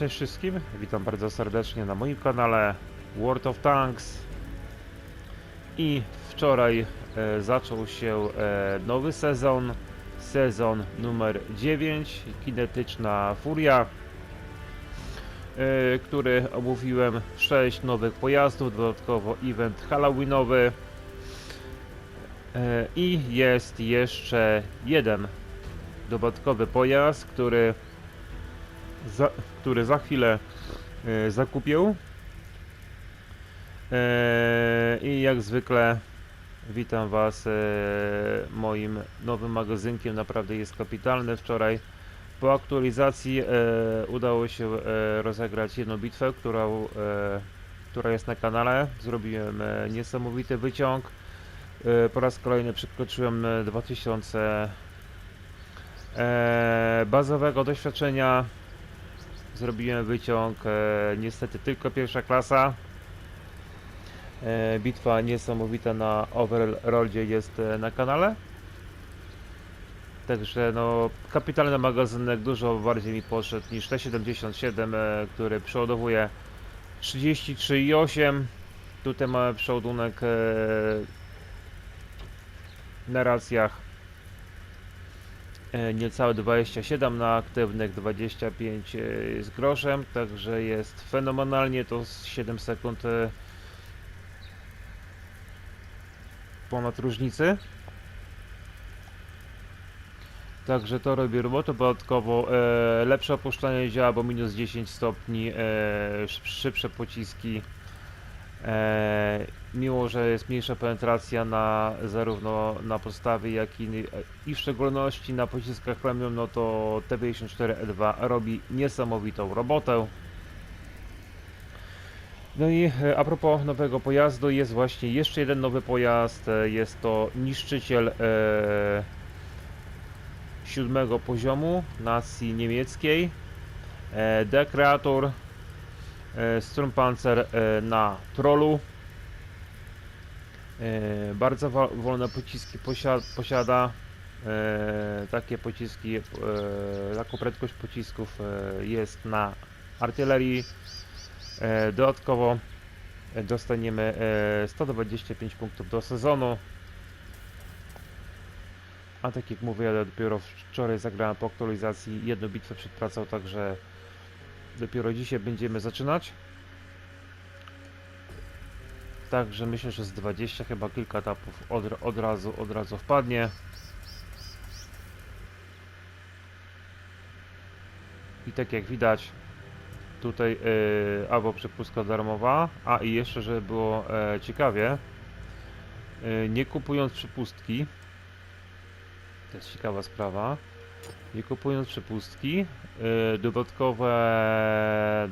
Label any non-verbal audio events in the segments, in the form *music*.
Cześć wszystkim, witam bardzo serdecznie na moim kanale World of Tanks. I wczoraj e, zaczął się e, nowy sezon, sezon numer 9, Kinetyczna Furia, e, który omówiłem 6 nowych pojazdów, dodatkowo event halloweenowy e, i jest jeszcze jeden dodatkowy pojazd, który za, który za chwilę e, zakupię. E, I jak zwykle witam Was e, moim nowym magazynkiem. Naprawdę jest kapitalny. Wczoraj po aktualizacji udało się rozegrać jedną bitwę, którą, która jest na kanale. Zrobiłem niesamowity wyciąg. Po raz kolejny przekroczyłem e, 2000 e, bazowego doświadczenia. Zrobiłem wyciąg, e, niestety tylko pierwsza klasa. E, bitwa niesamowita na Overlordzie jest e, na kanale. Także no, kapitalny magazynek dużo bardziej mi poszedł niż T77, e, który przeładowuje 33,8. Tutaj mamy przeładunek na racjach niecałe 27 na aktywnych 25 e, z groszem, także jest fenomenalnie to z 7 sekund e, ponad różnicy. Także to robi robotę, dodatkowo e, lepsze opuszczanie działa, bo minus 10 stopni, e, szy- szybsze pociski. E, mimo, że jest mniejsza penetracja na zarówno na podstawie, jak i, i w szczególności na pociskach premium, no to T54E2 robi niesamowitą robotę. No i e, a propos nowego pojazdu, jest właśnie jeszcze jeden nowy pojazd, e, jest to niszczyciel e, siódmego poziomu nacji niemieckiej, e, The E, Sturmpanzer e, na trollu. E, bardzo wolne pociski posia posiada. Takie pociski, taką prędkość pocisków jest na artylerii. Dodatkowo dostaniemy e, 125 punktów do sezonu. A tak jak mówię, ja dopiero wczoraj zagrałem po aktualizacji jedną bitwę przed pracą, także dopiero dzisiaj będziemy zaczynać. Także myślę, że z 20 chyba kilka etapów od, od razu od razu wpadnie. I tak jak widać, tutaj yy, albo przepustka darmowa, a i jeszcze, żeby było e, ciekawie, yy, nie kupując przepustki, to jest ciekawa sprawa, nie kupując przepustki, yy, dodatkowe,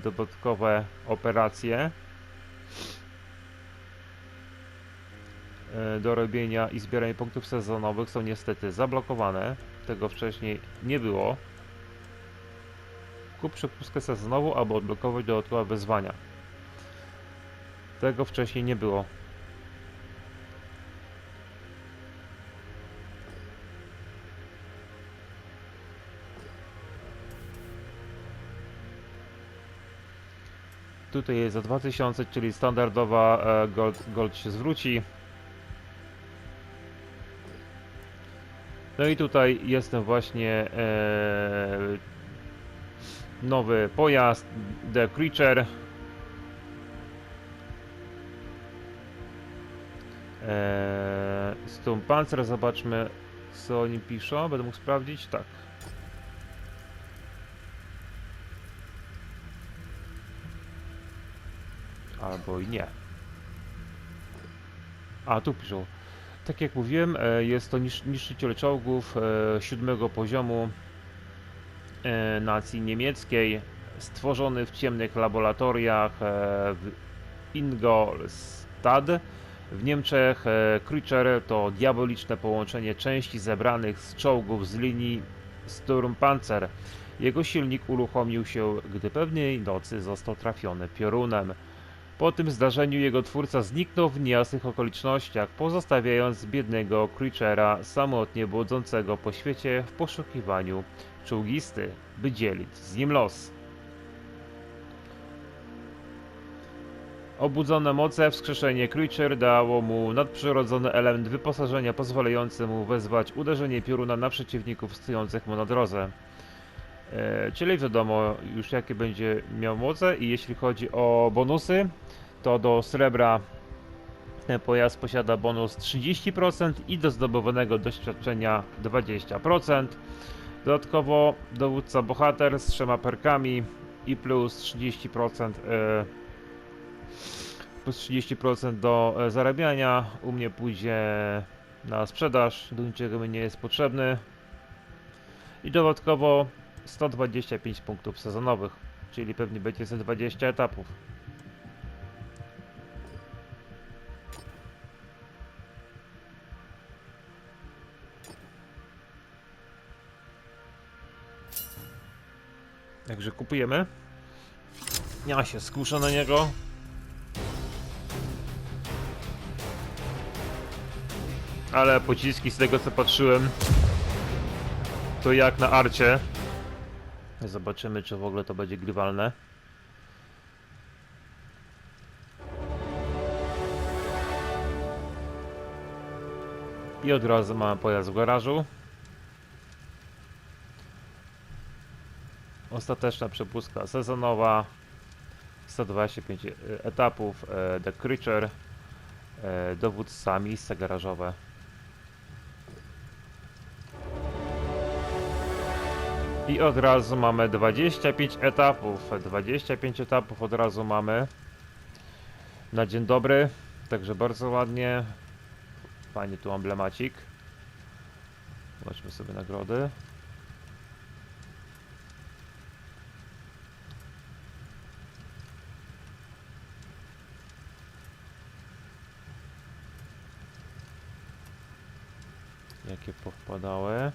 dodatkowe operacje yy, do robienia i zbierania punktów sezonowych są niestety zablokowane. Tego wcześniej nie było. Kup przepustkę sezonową albo odblokować dodatkowe wyzwania. Tego wcześniej nie było. Tutaj jest za 2000, czyli standardowa e, gold, gold się zwróci. No i tutaj jestem właśnie e, nowy pojazd The Creature. Eee, Stum Panzer, zobaczmy co oni piszą. Będę mógł sprawdzić? Tak. Albo i nie. A, tu piszą. Tak jak mówiłem, e, jest to nisz, niszczyciel czołgów e, siódmego poziomu e, nacji niemieckiej, stworzony w ciemnych laboratoriach w Ingolstadt w Niemczech. Creature to diaboliczne połączenie części zebranych z czołgów z linii Sturmpanzer. Jego silnik uruchomił się, gdy pewnej nocy został trafiony piorunem. Po tym zdarzeniu jego twórca zniknął w niejasnych okolicznościach, pozostawiając biednego Creatures samotnie błądzącego po świecie w poszukiwaniu czołgisty, by dzielić z nim los. Obudzone moce wskrzeszenie Creature dało mu nadprzyrodzony element wyposażenia pozwalający mu wezwać uderzenie pioruna na przeciwników stojących mu na drodze. E, czyli wiadomo już jakie będzie miał moce i jeśli chodzi o bonusy, to do srebra ten pojazd posiada bonus 30% i do zdobywanego doświadczenia 20%. Dodatkowo dowódca bohater z trzema perkami i plus 30% e, plus 30% do e, zarabiania. U mnie pójdzie na sprzedaż, do niczego mi nie jest potrzebny. I dodatkowo 125 punktów sezonowych, czyli pewnie będzie ze 20 etapów. Także kupujemy. Ja się skuszę na niego. Ale pociski z tego co patrzyłem to jak na arcie. Zobaczymy czy w ogóle to będzie grywalne. I od razu mamy pojazd w garażu. Ostateczna przepustka sezonowa. 125 e, etapów. e, The Creature. e, Dowódca, miejsce garażowe. I od razu mamy 25 etapów. 25 etapów od razu mamy. Na dzień dobry. Także bardzo ładnie. Fajnie tu emblemacik. Zobaczmy sobie nagrody. Jakie powpadały.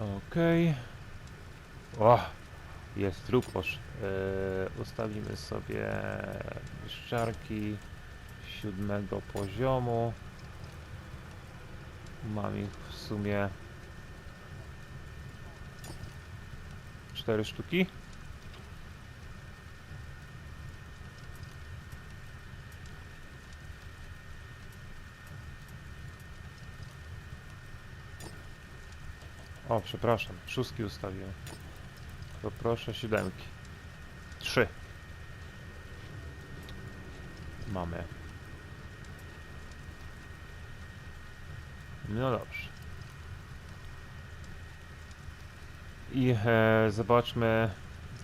Okej. O! Jest truposz. Yy, ustawimy sobie szczarki siódmego poziomu. Mam ich w sumie cztery sztuki. O, przepraszam, szóstki ustawiłem. To proszę siódemki. Trzy. Mamy. No dobrze. I e, zobaczmy,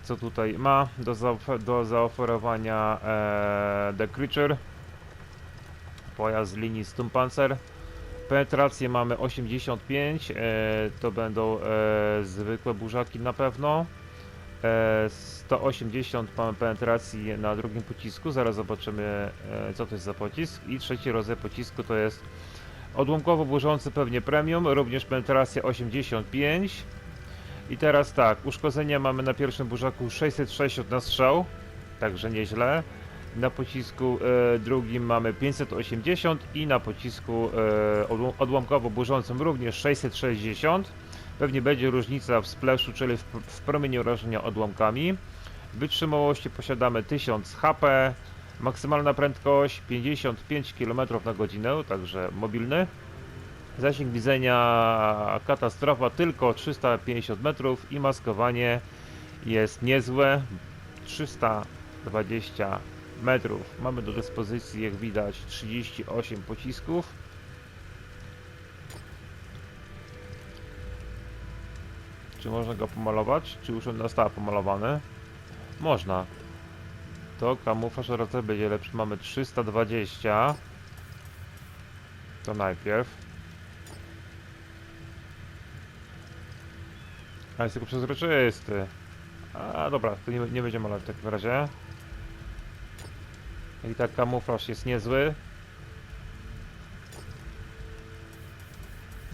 co tutaj ma do, zaof do zaoferowania e, The Creature. Pojazd z linii Stumpanzer. Penetrację mamy 85, e, to będą e, zwykłe burzaki na pewno. E, 180 mamy penetracji na drugim pocisku, zaraz zobaczymy e, co to jest za pocisk. I trzeci rodzaj pocisku to jest odłamkowo burzący pewnie premium, również penetracja 85. I teraz tak, uszkodzenia mamy na pierwszym burzaku 660 na strzał, także nieźle. Na pocisku e, drugim mamy 580 i na pocisku e, odł- odłamkowo burzącym również 660. Pewnie będzie różnica w splashu, czyli w, w promieniu rażenia odłamkami. Wytrzymałości posiadamy 1000 HP. Maksymalna prędkość 55 km na godzinę, także mobilny. Zasięg widzenia katastrofa tylko 350 metrów i maskowanie jest niezłe 320 metrów. Mamy do dyspozycji, jak widać, 38 pocisków. Czy można go pomalować? Czy już on został pomalowany? Można. To kamuflaż RC będzie lepszy. Mamy 320. To najpierw. A jest tylko przezroczysty. A dobra, to nie, nie będzie malować w takim razie. I tak kamuflaż jest niezły.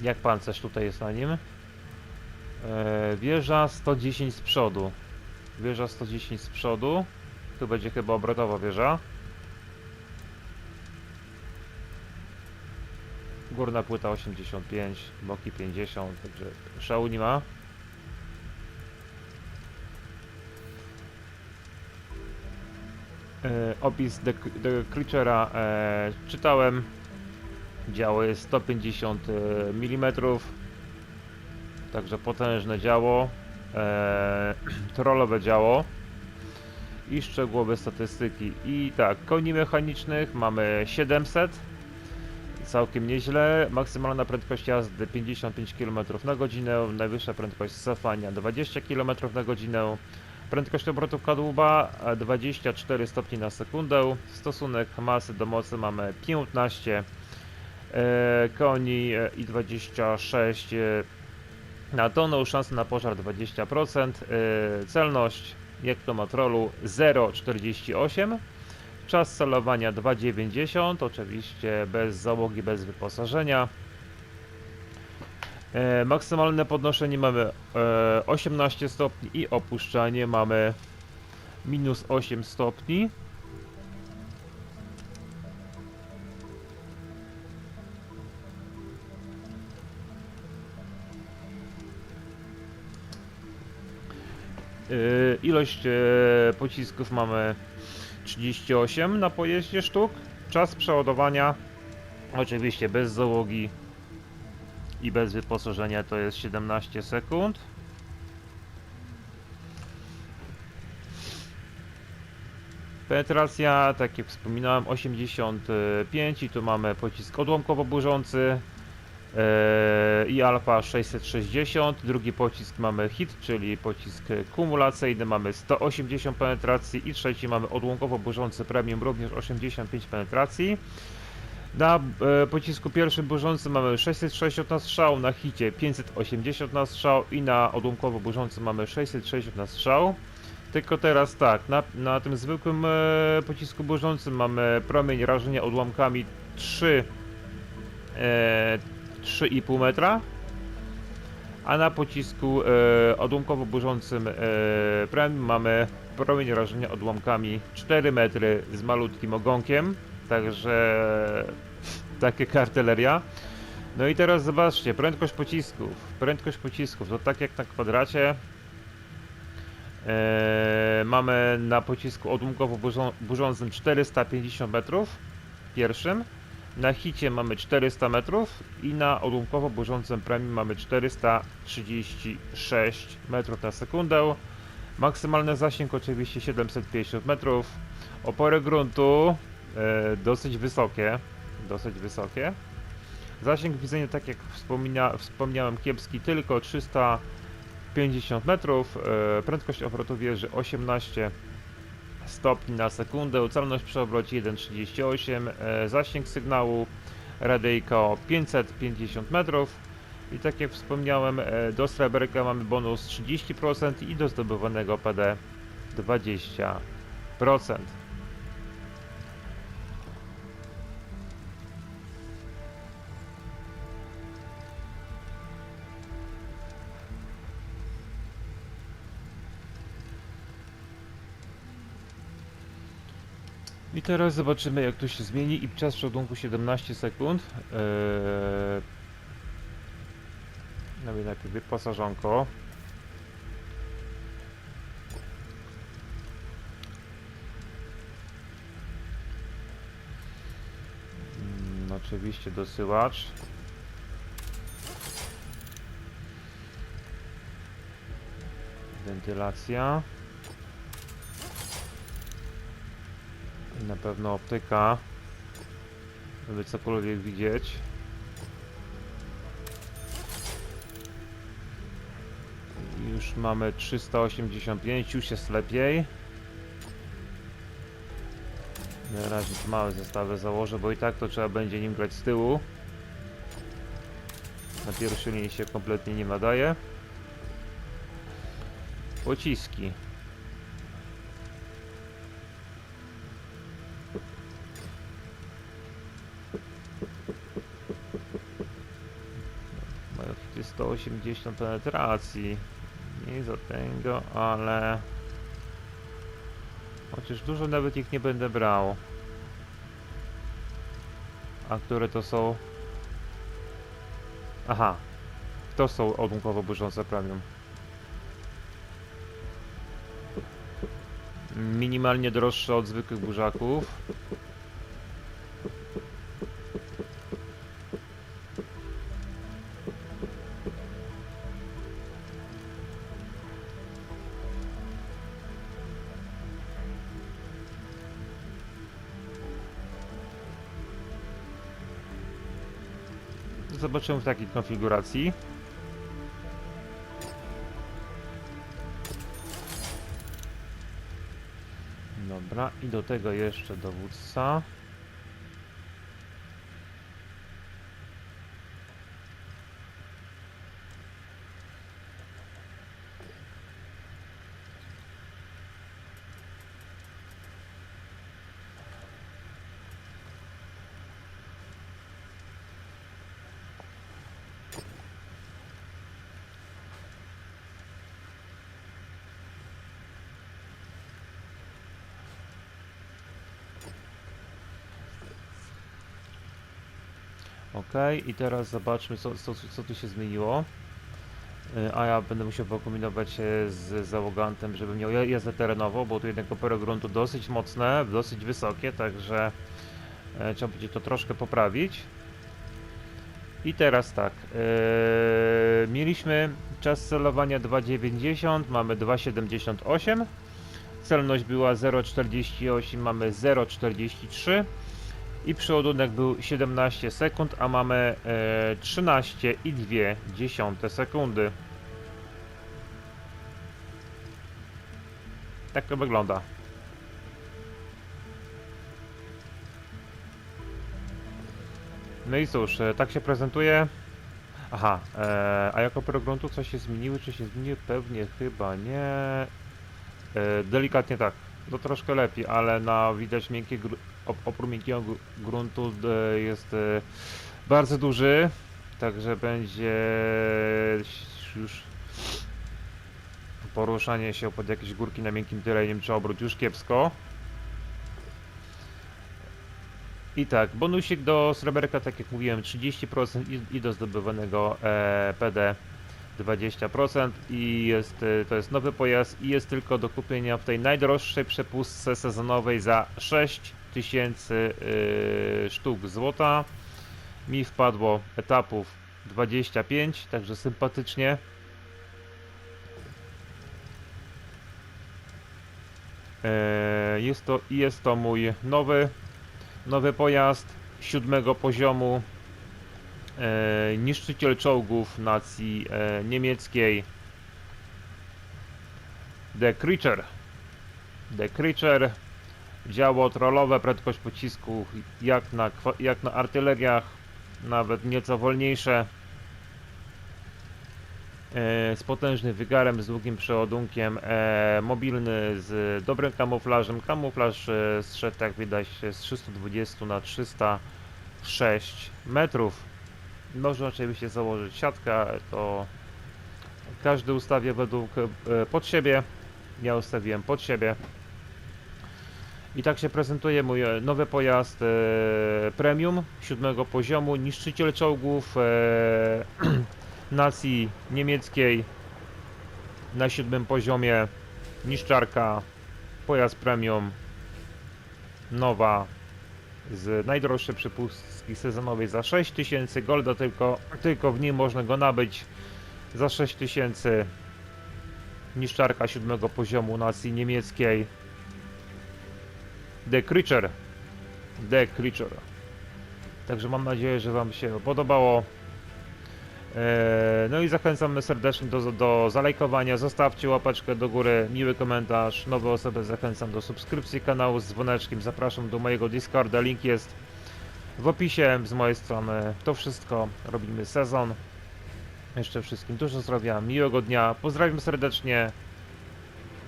Jak pancerz tutaj jest na nim? Eee, wieża 110 z przodu. Wieża 110 z przodu. Tu będzie chyba obrotowa wieża. Górna płyta 85, boki 50, także szału nie ma. Opis The, The Creature'a e, czytałem. Działo jest 150 mm. Także potężne działo. E, *clears throat* trollowe działo. I szczegółowe statystyki. I tak, koni mechanicznych mamy 700. Całkiem nieźle. Maksymalna prędkość jazdy 55 km na godzinę. Najwyższa prędkość cofania 20 km na godzinę. Prędkość obrotów kadłuba e, 24 stopni na sekundę. Stosunek masy do mocy mamy 15 e, koni e, i 26 e, na tonę. Szansa na pożar 20%. E, celność jak to ma trollu 0,48. Czas celowania 2,90. Oczywiście bez załogi, bez wyposażenia. E, maksymalne podnoszenie mamy e, 18 stopni i opuszczanie mamy minus 8 stopni. E, ilość e, pocisków mamy 38 na pojeździe sztuk. Czas przeładowania oczywiście bez załogi i bez wyposażenia to jest 17 sekund. Penetracja, tak jak wspominałem, 85 i tu mamy pocisk odłamkowo burzący e, i alfa 660. Drugi pocisk mamy hit, czyli pocisk kumulacyjny, mamy 180 penetracji i trzeci mamy odłamkowo burzący premium, również 85 penetracji. Na e, pocisku pierwszym burzącym mamy 660 na strzał, na hicie 580 na strzał i na odłamkowo burzącym mamy 660 na strzał. Tylko teraz tak, na, na tym zwykłym e, pocisku burzącym mamy promień rażenia odłamkami 3 e, 3,5 metra, a na pocisku e, odłamkowo burzącym e, premium mamy promień rażenia odłamkami 4 metry z malutkim ogonkiem, także takie karteleria. No i teraz zobaczcie, prędkość pocisków. Prędkość pocisków to tak jak na kwadracie. E, mamy na pocisku odłamkowo burzą, burzącym 450 metrów pierwszym. Na hicie mamy 400 metrów i na odłamkowo burzącym premium mamy 436 metrów na sekundę. Maksymalny zasięg oczywiście 750 metrów. Opory gruntu dosyć wysokie, dosyć wysokie. Zasięg widzenia, tak jak wspomina, wspomniałem, kiepski, tylko 350 metrów. E, prędkość obrotu wieży 18 stopni na sekundę, celność przy obrocie 1,38, e, zasięg sygnału radyjko 550 metrów. I tak jak wspomniałem, e, do sreberka mamy bonus 30% i do zdobywanego PD 20%. I teraz zobaczymy jak to się zmieni i czas przeładunku 17 sekund. Eee... No i najpierw wyposażonko. Mm, oczywiście dosyłacz. Wentylacja. Na pewno optyka, żeby cokolwiek widzieć. Już mamy 385, już jest lepiej. Na razie tu małe zestawy założę, bo i tak to trzeba będzie nim grać z tyłu. Na pierwszej linii się kompletnie nie nadaje. Pociski. 180 penetracji. Nie za tego, ale... Chociaż dużo nawet ich nie będę brał. A które to są? Aha. To są odłamkowo burzące premium. minimalnie droższe od zwykłych burzaków. Zobaczymy w takiej konfiguracji. Dobra, i do tego jeszcze dowódca. Ok, i teraz zobaczmy co, co, co tu się zmieniło. Y, A ja będę musiał pokombinować się z załogantem, żeby miał ja- jazdę terenową, bo tu jednak opory gruntu dosyć mocne, dosyć wysokie, także e, trzeba będzie to troszkę poprawić. I teraz tak, e, mieliśmy czas celowania 2,90, mamy 2,78. Celność była 0,48, mamy 0,43 i przeładunek był 17 sekund, a mamy e, 13,2 sekundy. Tak to wygląda. No i cóż, e, tak się prezentuje. Aha, e, a jako gruntu coś się zmieniły, czy się zmieniły? Pewnie chyba nie. E, delikatnie tak. To troszkę lepiej, ale na widać miękkie gru- op- opór miękkiego gru- gruntu e, jest e, bardzo duży, także będzie już poruszanie się pod jakieś górki na miękkim terenie czy obrót już kiepsko. I tak, bonusik do sreberka, tak jak mówiłem, 30% i, do zdobywanego e, PD 20% i jest, to jest nowy pojazd i jest tylko do kupienia w tej najdroższej przepustce sezonowej za 6000 y, sztuk złota. Mi wpadło etapów 25, także sympatycznie. E, Jest to, jest to mój nowy, nowy pojazd siódmego poziomu e, niszczyciel czołgów nacji e, niemieckiej The Creature The Creature działo trollowe, prędkość pocisku jak na, jak na artyleriach nawet nieco wolniejsze e, z potężnym wygarem, z długim przeładunkiem, e, mobilny z dobrym kamuflażem. Kamuflaż e, zszedł jak widać z 320 na 306 metrów. Można oczywiście założyć siatkę, to każdy ustawia według e, pod siebie. Ja ustawiłem pod siebie. I tak się prezentuje mój e, nowy pojazd e, premium siódmego poziomu, niszczyciel czołgów e, *clears throat* nacji niemieckiej. Na siódmym poziomie, niszczarka, pojazd premium, nowa z najdroższej przepustki sezonowej za 6000 golda, tylko, tylko w nim można go nabyć za 6000 niszczarka siódmego poziomu nacji niemieckiej The Creature The Creature Także mam nadzieję, że Wam się podobało. Eee, No i zachęcamy serdecznie do, do zalajkowania. Zostawcie łapeczkę do góry, miły komentarz. Nowe osoby zachęcam do subskrypcji kanału z dzwoneczkiem. Zapraszam do mojego Discorda. Link jest w opisie z mojej strony. To wszystko. Robimy sezon. Jeszcze wszystkim dużo zdrowia, miłego dnia. Pozdrawiam serdecznie.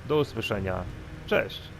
Do usłyszenia. Cześć.